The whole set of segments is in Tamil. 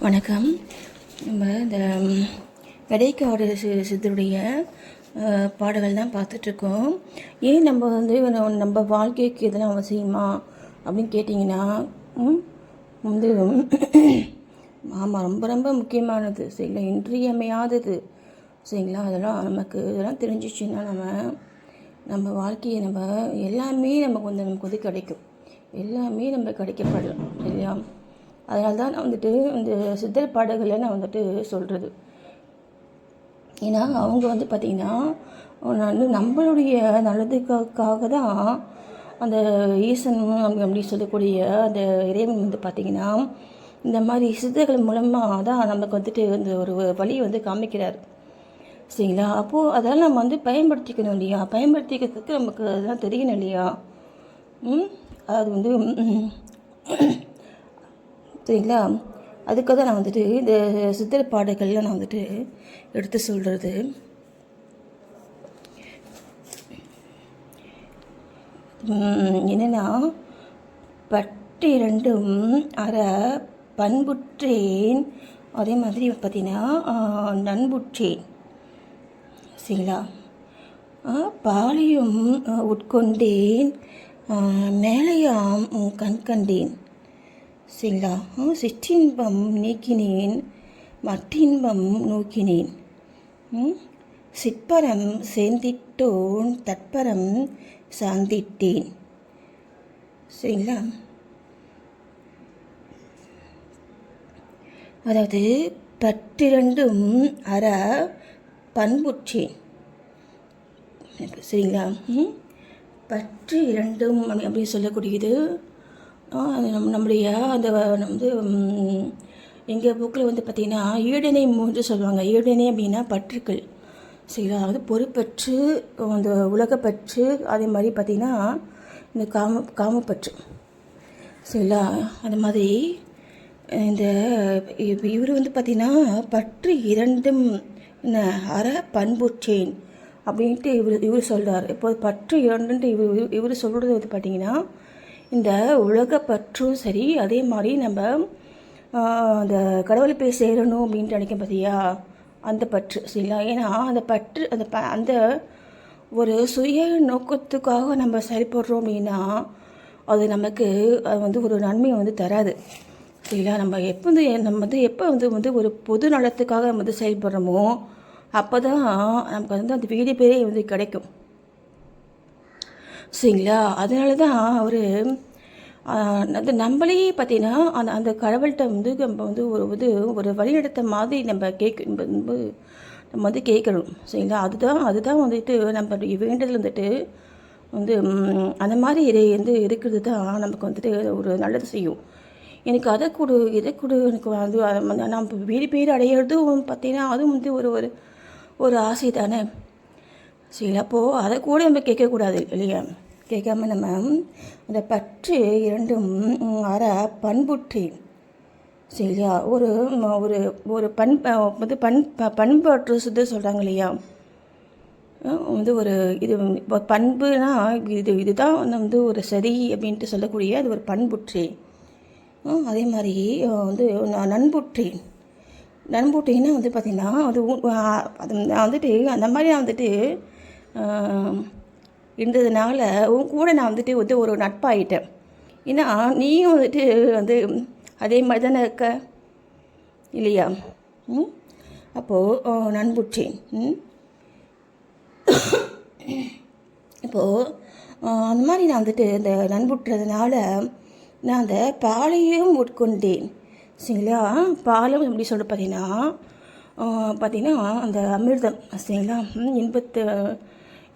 வணக்கம். நம்ம இந்த ம், இடைக்காடு சித்தருடைய பாடல்கள் தான் பார்த்துட்ருக்கோம். ஏன் நம்ம வந்து நம்ம- வாழ்க்கைக்கு இதெல்லாம் அவசியமா அப்படின்னு கேட்டிங்கன்னா வந்து ஆமாம் ரொம்ப ரொம்ப முக்கியமானது. சரிங்களா? இன்றியமையாதது. சரிங்களா? அதெல்லாம் நமக்கு இதெல்லாம் தெரிஞ்சிச்சுன்னா நம்ம நம்ம வாழ்க்கையை நம்ம எல்லாமே நமக்கு வந்து நமக்கு வந்து கிடைக்கும். எல்லாமே நம்ம கிடைக்கப்படலாம். இல்லையா அதனால தான் நான் வந்துட்டு இந்த சித்தர் பாடல்களை நான் வந்துட்டு சொல்கிறது ஏன்னா அவங்க வந்து பார்த்திங்கன்னா வந்து நம்மளுடைய நல்லதுக்காக தான் அந்த ஈசன் அப்படி சொல்லக்கூடிய அந்த இறைவன் வந்து பார்த்திங்கன்னா இந்த மாதிரி சித்தர்கள் மூலமாக தான் நமக்கு வந்துட்டு இந்த ஒரு வழியை வந்து காமிக்கிறார். சரிங்களா? அப்போது அதெல்லாம் நம்ம வந்து பயன்படுத்திக்கணும் இல்லையா? பயன்படுத்திக்கிறதுக்கு நமக்கு அதெல்லாம் தெரியணும் இல்லையா? அது வந்து சரிங்களா? அதுக்காக தான் நான் வந்துட்டு இந்த சித்தர் பாடல்கள்லாம் நான் வந்துட்டு எடுத்து சொல்கிறது என்னென்னா பட்டிரண்டும் அற பண்புற்றேன். அதே மாதிரி பார்த்தீங்கன்னா நண்புற்றேன். சரிங்களா? பாலையும் உட்கொண்டேன். மேலையாம் கண்கண்டேன். கண் ஆ, சிற்றின்பம் நீக்கினேன் மற்றின்பம் நோக்கினேன். சிற்பரம் சேர்ந்திட்டோன் தற்பரம் சார்ந்திட்டேன் சரிங்களா அதாவது பற்றிரண்டும் அற பண்புற்றேன். சரிங்களா ம்? பற்று இரண்டும் அப்படி அப்படின்னு சொல்லக்கூடியது அது நம்முடைய அந்த வந்து எங்கள் புக்கில் வந்து பார்த்திங்கன்னா ஈடனை மூன்று சொல்லுவாங்க. ஈடனை அப்படின்னா பற்றுக்கள். சரிங்களா அதாவது பொறுப்பற்று அந்த உலகப்பற்று அதே மாதிரி பார்த்திங்கன்னா இந்த காம காமப்பற்று. சரிங்களா? அந்த மாதிரி இந்த இவர் வந்து பார்த்திங்கன்னா பற்று இரண்டும் என்ன அற பண்புற்றேன் அப்படின்ட்டு இவர் இவர் சொல்கிறார் இப்போ பற்று இரண்டுன்ட்டு இவர் இவர் சொல்கிறது வந்து பார்த்திங்கன்னா இந்த உலக பற்றும் சரி அதே மாதிரி நம்ம அந்த கடவுளை போய் சேரணும் அப்படின்ட்டு நினைக்கும் பார்த்தியா அந்த பற்று சரிங்களா? ஏன்னா அந்த பற்று அந்த ப அந்த ஒரு சுய நோக்கத்துக்காக நம்ம செயல்படுறோம் அப்படின்னா அது நமக்கு அது வந்து ஒரு நன்மையை வந்து தராது. சரிங்களா? நம்ம எப்போ வந்து நம்ம வந்து எப்போ வந்து வந்து ஒரு பொது நலத்துக்காக நம்ம வந்து செயல்படுறோமோ அப்போ தான் நமக்கு வந்து அந்த வீடு பேரே வந்து கிடைக்கும். சரிங்களா? அதனால தான் அவர் அது நம்மளையே பார்த்தீங்கன்னா அந்த அந்த கடவுள்கிட்ட வந்து நம்ம வந்து ஒரு இது ஒரு வழிநடத்த மாதிரி நம்ம கேட்க நம்ம வந்து கேட்கணும் சரிங்களா? அதுதான் அதுதான் வந்துட்டு நம்ம வேண்டதில் வந்துட்டு வந்து அந்த மாதிரி இதை வந்து இருக்கிறது தான் நமக்கு வந்துட்டு ஒரு நல்லது செய்யும். எனக்கு அதை கொடு இதை கொடு எனக்கு வந்து நம்ம வீடு பேர் அடையிறதும் பார்த்தீங்கன்னா அதுவும் வந்து ஒரு ஒரு ஒரு ஆசை தானே சரி அதை கூட நம்ம கேட்கக்கூடாது இல்லையா? கேட்காம நம்ம அந்த பற்று இரண்டும் அற பண்புற்றி சரியா? ஒரு ஒரு ஒரு பண் வந்து பண் பண்பாற்று சுத்த சொல்கிறாங்க இல்லையா? வந்து ஒரு இது இப்போ பண்புனா இது இதுதான் வந்து ஒரு சரி அப்படின்ட்டு சொல்லக்கூடிய அது ஒரு பண்புற்றி. அதே மாதிரி வந்து நான் நண்புற்றின்னா வந்து பார்த்திங்கன்னா அது அது நான் வந்துட்டு அந்த மாதிரி வந்துட்டு இருந்ததுனால உன் கூட நான் வந்துட்டு வந்து ஒரு நட்பாயிட்டேன். ஏன்னா நீயும் வந்துட்டு வந்து அதே மாதிரி தானே இருக்க? இல்லையா? ம்? அப்போது நண்புற்றேன் ம்? இப்போது அந்த மாதிரி நான் வந்துட்டு இந்த நண்புற்றதுனால நான் அந்த பாலையும் உட்கொண்டேன். சரிங்களா? பாலம் எப்படி சொல்ல பார்த்தீங்கன்னா பார்த்தீங்கன்னா அந்த அமிர்தம். சரிங்களா? ம், இன்பத்து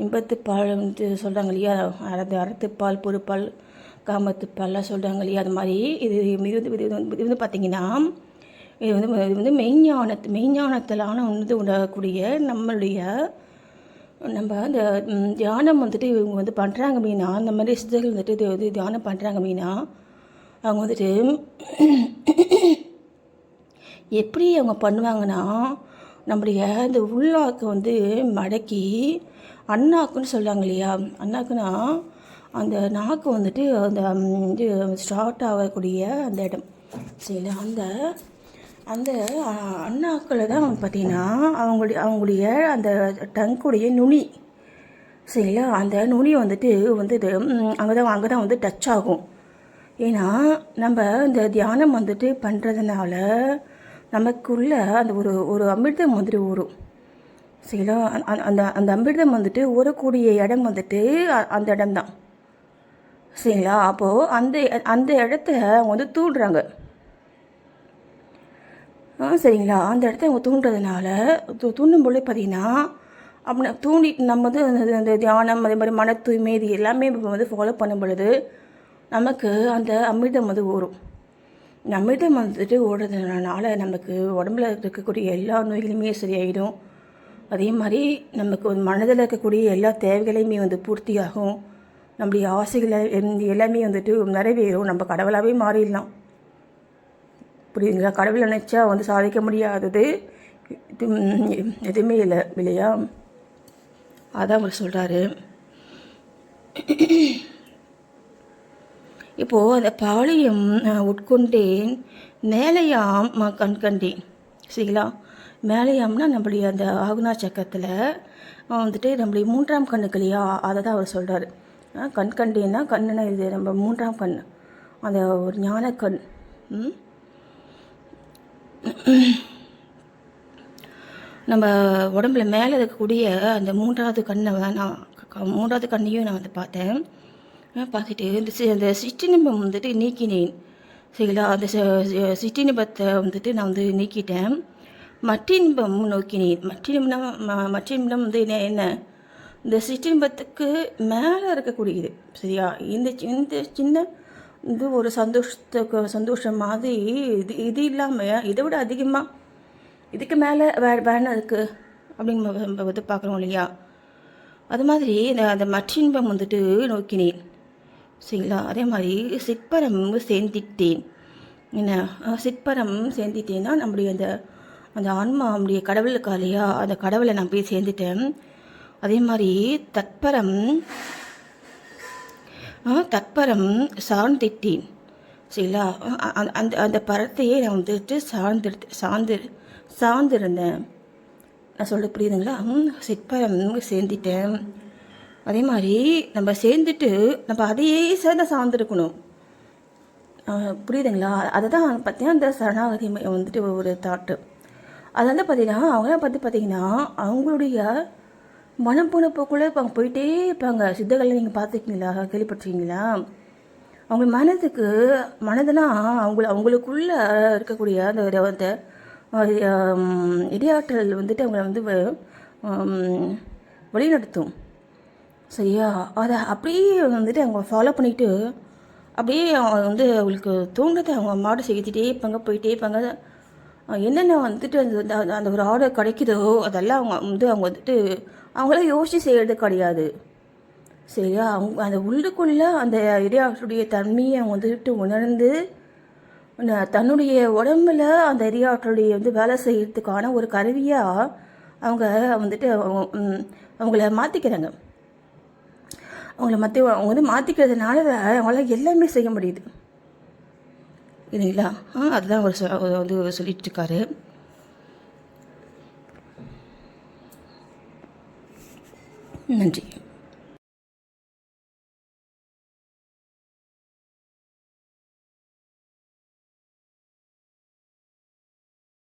இன்பத்து பால் வந்து சொல்கிறாங்க இல்லையா? அறது அறத்துப்பால் பொறுப்பால் காமத்துப்பால்லாம் சொல்கிறாங்க இல்லையா? அது மாதிரி இது இது வந்து இது வந்து இது வந்து பார்த்திங்கன்னா இது வந்து இது வந்து மெய்ஞானத்து மெய்ஞானத்திலான வந்து உண்டாகக்கூடிய நம்மளுடைய நம்ம அந்த தியானம் வந்துட்டு இவங்க வந்து பண்ணுறாங்க அப்படின்னா அந்த மாதிரி சித்தர்கள் வந்துட்டு இது வந்து தியானம் பண்ணுறாங்க அப்படின்னா அவங்க வந்துட்டு எப்படி அவங்க பண்ணுவாங்கன்னா நம்முடைய இந்த உள்ளாக்கு வந்து மடக்கி அண்ணாக்குன்னு சொல்கிறாங்க இல்லையா? அண்ணாக்குன்னா அந்த நாக்கு வந்துட்டு அந்த இது ஸ்டார்ட் ஆகக்கூடிய அந்த இடம். சரிங்களா? அந்த அந்த அண்ணாக்களை தான் வந்து பார்த்தீங்கன்னா அவங்களுடைய அவங்களுடைய அந்த டங்குடைய நுனி. சரிங்களா? அந்த நுனி வந்துட்டு வந்துட்டு அங்கே தான் அங்கே தான் வந்து டச் ஆகும். ஏன்னா நம்ம இந்த தியானம் வந்துட்டு பண்ணுறதுனால நமக்குள்ள அந்த ஒரு ஒரு அமிர்தம் வந்துட்டு ஊறும். சரிங்களா அந்த- அந்த- அந்த அமிர்தம் வந்துட்டு ஓரக்கூடிய இடம் வந்துட்டு அ- அந்த இடம்தான். சரிங்களா? அப்போது அந்த அந்த இடத்த அவங்க வந்து தூண்டுறாங்க. ஆ சரிங்களா? அந்த இடத்த அவங்க தூண்டுறதுனால தூ தூண்டும் பொழுது பார்த்தீங்கன்னா அப்படி தூண்டி நம்ம வந்து அந்த- அந்த தியானம் அதே மாதிரி மன தூய்மை இது எல்லாமே வந்து ஃபாலோ பண்ணும் பொழுது நமக்கு அந்த அமிர்தம் வந்து ஊறும். அமிர்தம் வந்துட்டு ஓடுறதுனால நமக்கு உடம்புல இருக்கக்கூடிய எல்லா நோய்களுமே சரியாயிடும். அதே மாதிரி நமக்கு மனதில் இருக்கக்கூடிய எல்லா தேவைகளையுமே வந்து பூர்த்தியாகும். நம்முடைய ஆசைகளை எல்லாமே வந்துட்டு நிறைவேறும். நம்ம கடவுளாகவே மாறிடலாம். புரியுதுங்களா? கடவுள் நினச்சா வந்து சாதிக்க முடியாதது இது எதுவுமே இல்லை இல்லையா? அதான் அவர் சொல்கிறாரு இப்போது அந்த பாளையம் உட்கொண்டேன் மேலையாம் ம- கண் கண்டேன் சரிங்களா? மேலையாம்னா நம்மளுடைய அந்த ஆகுனா சக்கரத்தில் வந்துட்டு நம்மளுடைய மூன்றாம் கண்ணுக்கு இல்லையா? அதை தான் அவர் சொல்கிறார் கண் கண்டேன்னா கண்ணுனா இது நம்ம மூன்றாம் கண் அந்த ஒரு ஞான கண். நம்ம உடம்புல மேலே இருக்கக்கூடிய அந்த மூன்றாவது கண்ணை நான் மூன்றாவது கண்ணையும் நான் வந்து பார்த்தேன். பார்த்துட்டு இந்த சி- அந்த சிற்றினிபம் வந்துட்டு நீக்கினேன். சரிங்களா? அந்த சி- சிற்றினிபத்தை வந்துட்டு நான் வந்து நீக்கிட்டேன். மற்றின்பம் நோக்கினேன் மற்றின்பம் ம- மற்றின்பம் வந்து என்ன என்ன? இந்த சிற்றின்பத்துக்கு மேலே இருக்கக்கூடியது. சரியா? இந்த சி- இந்த சின்ன இது ஒரு சந்தோஷத்துக்கு சந்தோஷம் மாதிரி இது இது இல்லாமல் இதை விட அதிகமாக இதுக்கு மேலே வேறு வேறு இருக்குது அப்படின்னு நம்ம வந்து பார்க்குறோம் இல்லையா? அது மாதிரி இந்த அந்த மற்றின்பம் வந்துட்டு நோக்கினேன் சரிங்களா? அதே மாதிரி சிற்பரம் சேர்ந்திட்டேன். என்ன? சிற்பரம் சேர்ந்திட்டேன்னா நம்முடைய அந்த அந்த ஆன்மா நம்முடைய கடவுள் இல்லையா அந்த கடவுளை நான் போய் சேர்ந்துட்டேன். அதே மாதிரி தத்பரம் தற்பரம் தத்பரம் சார்ந்திட்டேன். சரிங்களா? அந்த அந்த பரத்தையே நான் வந்துட்டு சார்ந்து சார்ந்து சார்ந்திருந்தேன். நான் சொல்ல புரியுதுங்களா? சிற்பரம் சேர்ந்துட்டேன். அதே மாதிரி நம்ம சேர்ந்துட்டு நம்ம அதையே சேர்ந்து சார்ந்திருக்கணும். புரியுதுங்களா? அதை தான் பார்த்தீங்கன்னா இந்த சரணாகதி வந்துட்டு ஒரு தாட்டு. அது வந்து பார்த்தீங்கன்னா அவங்களாம் பார்த்து பார்த்தீங்கன்னா அவங்களுடைய மனம் போன போக்குள்ளே இப்போ அவங்க போயிட்டே இருப்பாங்க. சித்தர்களை நீங்கள் பார்த்துருக்கீங்களா? கேள்விப்பட்டிருக்கீங்களா? அவங்க மனதுக்கு மனதுனா அவங்கள அவங்களுக்குள்ளே இருக்கக்கூடிய அந்த அந்த இடையாற்றல் வந்துட்டு அவங்கள வந்து வழிநடத்தும். சரியா? அதை அப்படியே வந்துட்டு அவங்க ஃபாலோ பண்ணிவிட்டு அப்படியே அவங்க வந்து அவங்களுக்கு தூங்குறதை அவங்க மாடு செய்துட்டே இருப்பாங்க போயிட்டே இருப்பாங்க. என்னென்ன வந்துட்டு அந்த அந்த- ஒரு ஆர்டர் கிடைக்குதோ அதெல்லாம் அவங்க வந்து அவங்க வந்துட்டு அவங்களாம் யோசித்து செய்கிறது கிடையாது. சரியா? அவங்க அந்த உள்ளுக்குள்ளே அந்த இடையாற்றுடைய தன்மையை அவங்க வந்துட்டு உணர்ந்து தன்னுடைய உடம்புல அந்த எரியாற்றலுடைய வந்து வேலை செய்கிறதுக்கான ஒரு கருவியாக அவங்க வந்துட்டு அவங்க- அவங்கள மாற்றிக்கிறாங்க அவங்கள மாற்றி அவங்க வந்து மாற்றிக்கிறதுனால அவங்களால எல்லாமே செய்ய முடியுது. இல்லைங்களா? ஆ அதுதான் அவர் சொ- வந்து சொல்லிட்டு இருக்காரு நன்றி.